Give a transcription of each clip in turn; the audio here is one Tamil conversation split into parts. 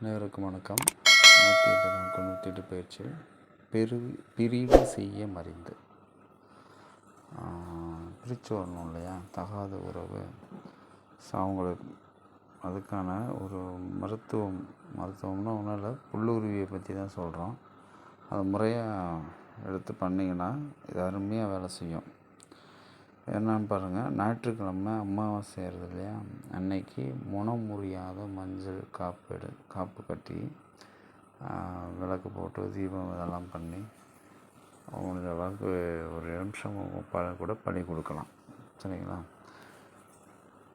அனைவருக்கும் வணக்கம். நூற்றி எட்டு நாட்கள் நூற்றி எட்டு பயிற்சி பெரு பிரிவு செய்ய மறிந்து பிரித்து வரணும் இல்லையா? தகாத உறவு. அவங்களுக்கு அதுக்கான ஒரு மருத்துவம் மருத்துவம்னா ஒன்றும் இல்லை. புல்லுருவியை பற்றி தான் சொல்கிறோம் அதை முறையாக எடுத்து பண்ணிங்கன்னா இது அருமையாக வேலை செய்யும். என்னென்னு பாருங்கள் ஞாயிற்றுக்கிழமை அமாவாசை செய்கிறது இல்லையா? அன்னைக்கு முனம் முறியாத மஞ்சள் காப்பு எடு காப்பு கட்டி விளக்கு போட்டு தீபம் இதெல்லாம் பண்ணி முடிஞ்ச அளவுக்கு ஒரு நிமிஷம் பழ கூட பண்ணி கொடுக்கலாம். சரிங்களா?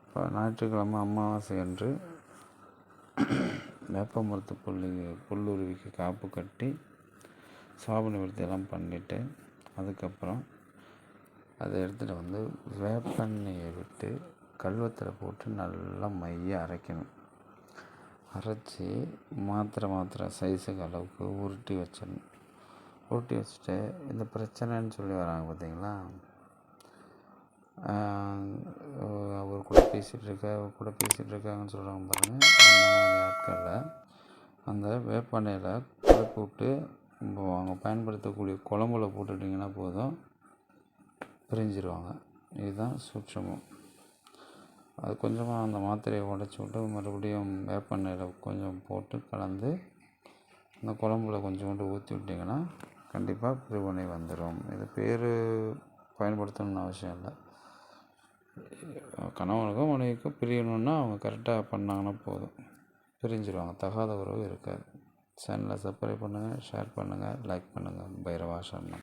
இப்போ ஞாயிற்றுக்கிழமை அமாவாசை என்று வேப்ப மரத்து புள்ளி புல்லுருவிக்கு காப்பு கட்டி சாப நிவர்த்தியெல்லாம் பண்ணிவிட்டு அதுக்கப்புறம் அதை எடுத்துகிட்டு வந்து வேப்பெண்ணெயை விட்டு கல்வத்தில் போட்டு நல்லா மைய அரைக்கணும். அரைச்சி மாத்திரை மாத்திரை சைஸுக்கு அளவுக்கு உருட்டி வச்சிடணும். உருட்டி வச்சுட்டு இந்த பிரச்சனைன்னு சொல்லி வராங்க பார்த்தீங்களா அவர் கூட பேசிகிட்டு இருக்க அவர் கூட பேசிகிட்டு இருக்காங்கன்னு சொல்கிறாங்க பாருங்கள் அந்த மாதிரி ஆட்களில் அந்த வேப்பெண்ணெயில் கலப்பி விட்டு அவங்க பயன்படுத்தக்கூடிய குழம்புல போட்டுட்டிங்கன்னா போதும். பிரிஞ்சிருவாங்க. இதுதான் சூட்சமம். அது கொஞ்சமாக அந்த மாத்திரையை உடச்சி விட்டு மறுபடியும் வேப்பெண்ணெயில் கொஞ்சம் போட்டு கலந்து அந்த குழம்புல கொஞ்சோண்டு ஊற்றி விட்டிங்கன்னா கண்டிப்பாக பிரிவினை வந்துடும் இது பேர் பயன்படுத்தணும்னு அவசியம் இல்லை. கணவனுக்கும் மனைவிக்கும் பிரியணுன்னா அவங்க கரெக்டாக பண்ணாங்கன்னா போதும். பிரிஞ்சிருவாங்க. தகாத உறவு இருக்காது. சேனலை சப்ஸ்கிரைப் பண்ணுங்கள் ஷேர் பண்ணுங்கள் லைக் பண்ணுங்கள் பைரவா சரணம்.